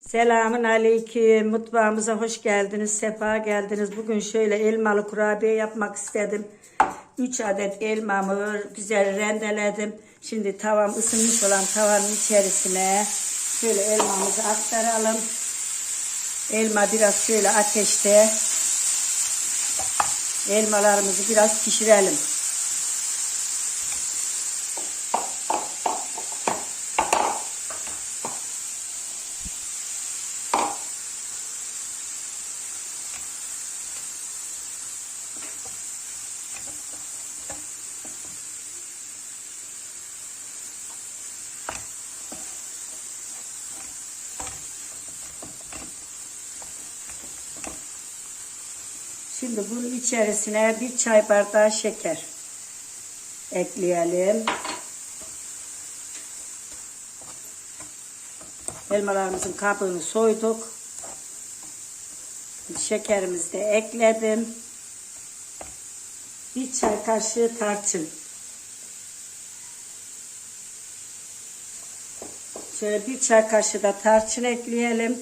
Selamun aleyküm. Mutfağımıza hoş geldiniz. Sefa geldiniz. Bugün şöyle elmalı kurabiye yapmak istedim. 3 adet elmamı güzel rendeledim. Şimdi tavam ısınmış olan tavanın içerisine şöyle elmamızı aktaralım. Elma biraz şöyle ateşte. Elmalarımızı biraz pişirelim. Şimdi bunun içerisine bir çay bardağı şeker ekleyelim. Elmalarımızın kabını soyduk. Şekerimizi de ekledim. Bir çay kaşığı tarçın. Şöyle bir çay kaşığı da tarçın ekleyelim.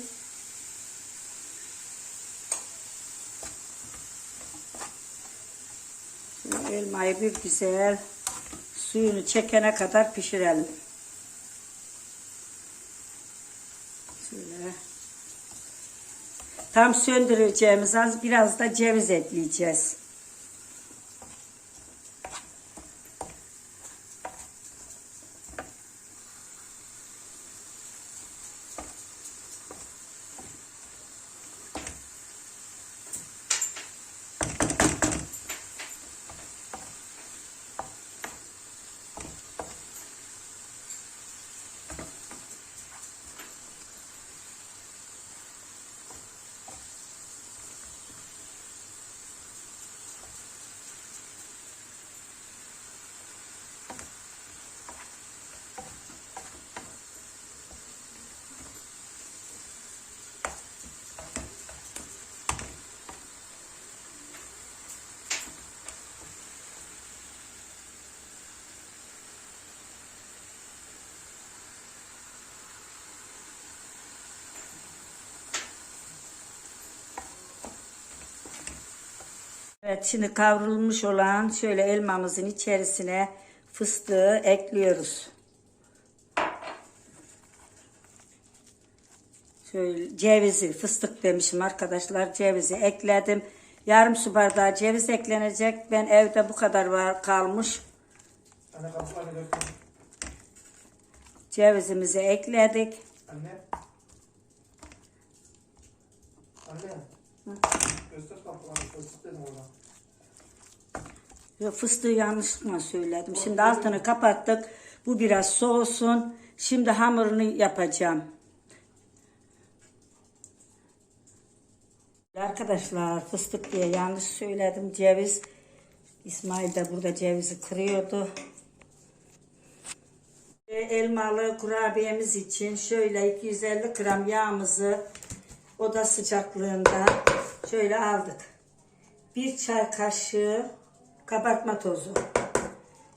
Elmayı bir güzel suyunu çekene kadar pişirelim. Şöyle. Tam söndüreceğimiz az biraz da ceviz ekleyeceğiz. Evet şimdi kavrulmuş olan şöyle elmamızın içerisine fıstığı ekliyoruz. Şöyle cevizi, fıstık demişim arkadaşlar. Cevizi ekledim. Yarım su bardağı ceviz eklenecek. Ben evde bu kadar var kalmış. Anne. Cevizimizi ekledik. Anne. Anne. Kapılarını. Fıstık dedim. Yo, Fıstığı yanlışlıkla söyledim. Şimdi altını kapattık. Bu biraz soğusun. Şimdi hamurunu yapacağım. Arkadaşlar fıstık diye yanlış söyledim. Ceviz. İsmail de burada cevizi kırıyordu. Elmalı kurabiyemiz için şöyle 250 gram yağımızı oda sıcaklığında şöyle aldık. Bir çay kaşığı kabartma tozu.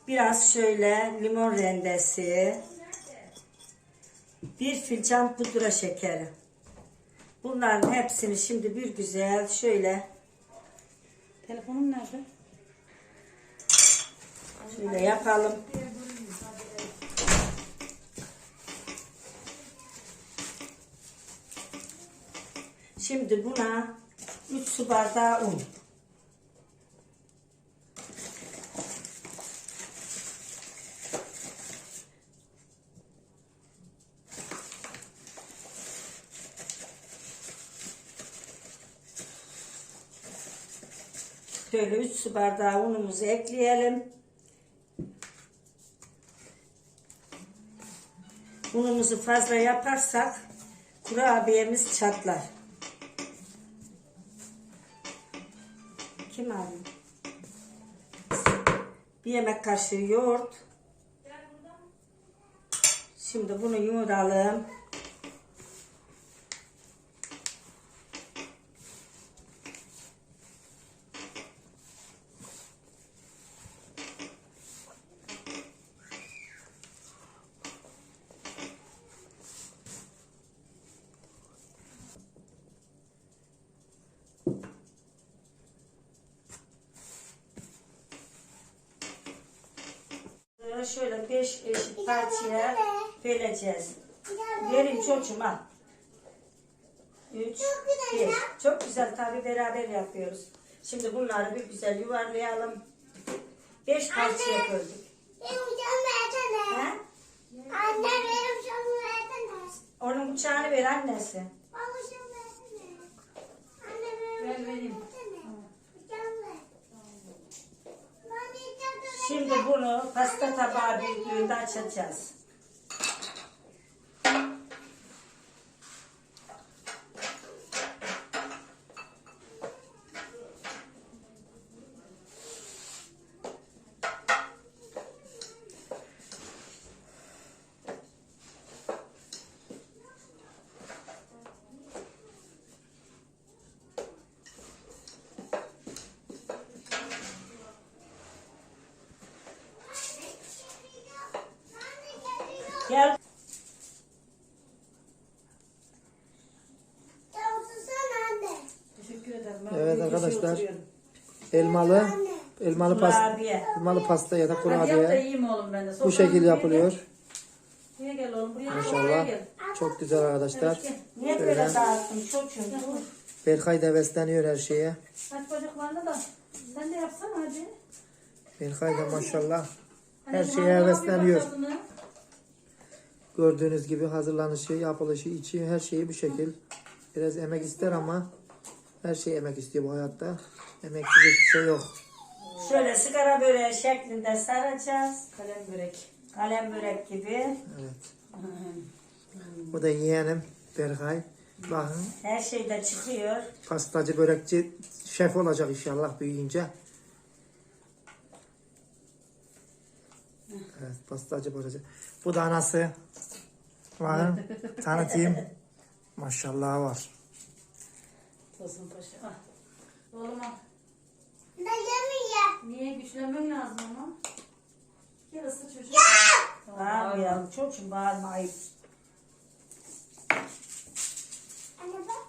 Biraz şöyle limon rendesi. Bir fincan pudra şekeri. Bunların hepsini şimdi bir güzel şöyle Telefonum nerede? Şöyle yapalım. Şimdi buna 3 su bardağı un. Şöyle 3 su bardağı unumuzu ekleyelim. Unumuzu fazla yaparsak kurabiyemiz çatlar. Kim abi? Bir yemek kaşığı yoğurt. Şimdi bunu yoğuralım. Böyle şöyle beş eşit parçaya böleceğiz. Verin çocuğum al. Üç, bir. Çok güzel tabi beraber yapıyoruz. Şimdi bunları bir güzel yuvarlayalım. Beş parçaya böldük. Benim ucağım versene. Ha? Anne benim ucağımı versene. Onun bıçağını ver annesi. Bana ucağımı versene. Anne benim Ver, ucağımı vereyim. versene. Ucağımı ver. Bana ucağımı ver. Şimdi bunu pasta tabağı büyüklüğünde açacağız. Gel. Teşekkür ederim. Evet arkadaşlar. Elmalı, elmalı pasta, Kurabiye. elmalı pasta ya da Hadi yap da kurabiye yiyeyim oğlum ben de. bu Sofranın şekil buraya yapılıyor. Gel. Buraya gel oğlum. Buraya gel. Buraya Maşallah. gel. Çok güzel arkadaşlar. Gel. Niye böyle dağıttın çocuğum? Dur. Berkay da hevesleniyor her şeye. Aç bacaklarını da. Sen de yapsana hadi. Berkay da maşallah her Anneciğim, şeye hevesleniyor. Gördüğünüz gibi hazırlanışı, yapılışı, içi her şeyi bu şekil. Biraz emek ister ama her şey emek istiyor bu hayatta. Emeksiz hiçbir şey yok. Şöyle sigara böreği şeklinde saracağız. Kalem börek. Kalem börek gibi. Evet. Bu da yeğenim Berkay. Bakın Her şey de çıkıyor. pastacı, börekçi, şef olacak inşallah büyüyünce. Evet, pastacı, börekçi. Bu da anası. Bakın tanıtayım. Maşallah var. Tosun paşa. Ah. Oğlum al. Ben yemeyeceğim. Niye güçlenmen lazım ama? Gel ısır çocuğum. Bağırmayalım çocuğum bağırma ayıp. Anne bak.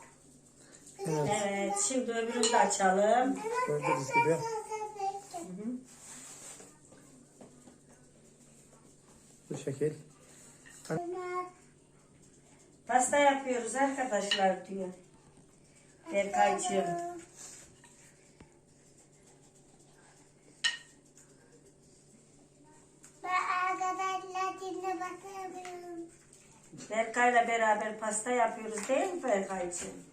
Evet, Evet şimdi öbürünü de açalım. gördüğünüz gibi. Bu şekil. Pasta yapıyoruz arkadaşlar diyor. Berkaycığım. Ben arkadaşlar dinle bakabilirim. Berkay'la beraber pasta yapıyoruz değil mi Berkaycığım?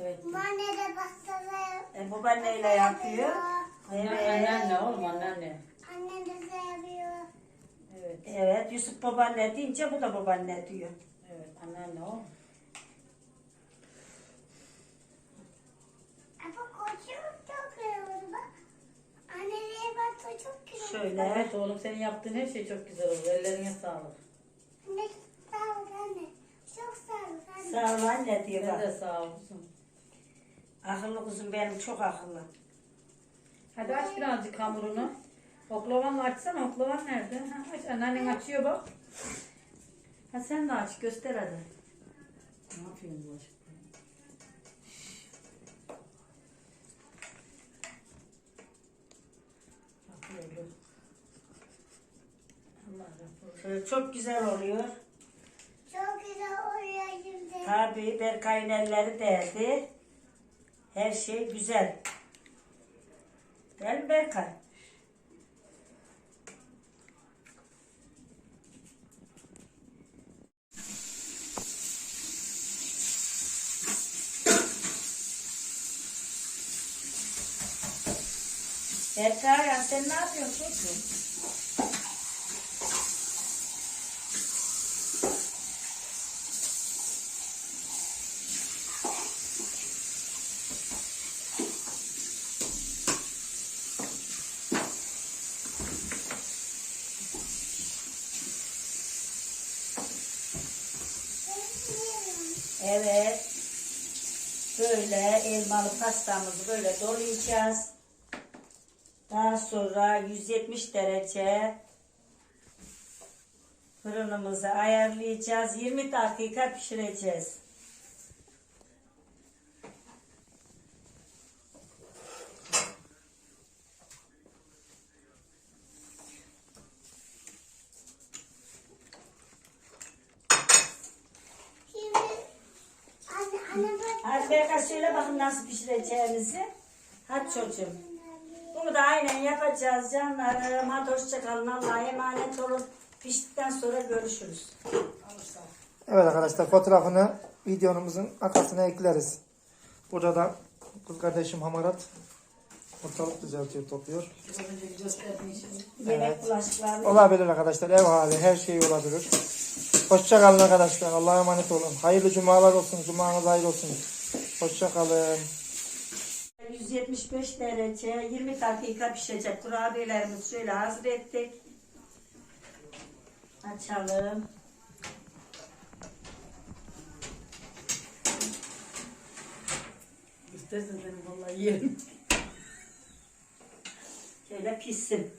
Evet. Anne de baklava E, babaanneyle yapıyor. Evet. Anneanne oğlum anneanne. Annem de yapıyor. Evet. Evet Yusuf babaanne deyince bu da babaanne diyor. Anneanne oğlum. Ama koçum çok güzel bak. Anneye bak o çok güzel. Şöyle. Evet oğlum senin yaptığın her şey çok güzel oldu. Ellerine sağlık. Anne sağ ol anne. Çok sağ ol anne. Sağ ol anne diyor Sen bak. de sağ olsun. Akıllı kuzum benim çok akıllı. Hadi aç birazcık hamurunu. Oklavanla açsana. Oklavan nerede? Ha, aç. Anneannen açıyor bak. Ha sen de aç. Göster hadi. Ne yapıyorsun bu aşkım? Yapıyor. Allah razı Şöyle çok güzel oluyor. Çok güzel oluyor şimdi. Tabii Berkay'ın elleri değdi. Her şey güzel. Değil mi Berkay? Berkay ya sen ne yapıyorsun? Evet. Böyle elmalı pastamızı böyle dolayacağız. Daha sonra 170 derece fırınımızı ayarlayacağız. 20 dakika pişireceğiz. Şimdi Hadi Berkay söyle bakın nasıl pişireceğimizi. Hadi çocuğum. Aynen yapacağız canlarım. Hadi hoşçakalın. Allah'a emanet olun. Piştikten sonra görüşürüz. Evet arkadaşlar fotoğrafını videomuzun arkasına ekleriz. Burada da kız kardeşim Hamarat ortalık düzeltiyor, topluyor. Yemek bulaşıkları. Olabilir arkadaşlar ev hali her şey olabilir. Hoşçakalın arkadaşlar. Allah'a emanet olun. Hayırlı cumalar olsun. Cumanız hayırlı olsun. Hoşçakalın. 175 derece 20 dakika pişecek kurabiyelerimizi şöyle hazır ettik. Açalım. İstersen benim vallahi yerim. Şöyle pişsin.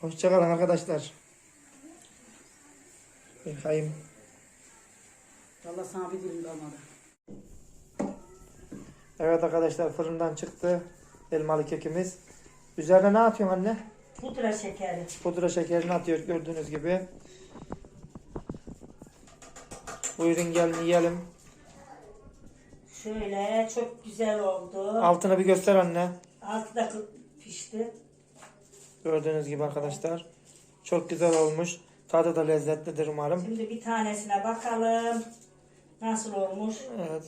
Hoşçakalın. Arkadaşlar. Bakayım. Vallahi sana bir dilim kalmadı. Evet arkadaşlar fırından çıktı. Elmalı kekimiz. Üzerine ne atıyorsun anne? Pudra şekeri. Pudra şekerini atıyor gördüğünüz gibi. Buyurun gelin yiyelim. Şöyle çok güzel oldu. Altını bir göster anne. Altı da pişti. Gördüğünüz gibi arkadaşlar. Çok güzel olmuş. Tadı da lezzetlidir umarım. Şimdi bir tanesine bakalım. Nasıl olmuş? Evet.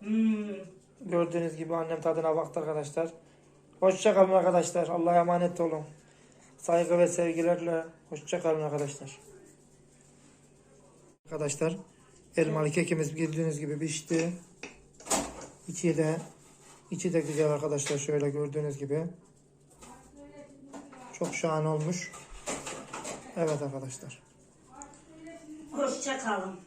Hmm. Gördüğünüz gibi annem tadına baktı arkadaşlar. Hoşçakalın arkadaşlar. Allah'a emanet olun. Saygı ve sevgilerle hoşçakalın arkadaşlar. Arkadaşlar elmalı kekimiz bildiğiniz gibi pişti. İçi de içi de güzel arkadaşlar şöyle gördüğünüz gibi. Çok şahane olmuş. Evet arkadaşlar. Hoşça kalın.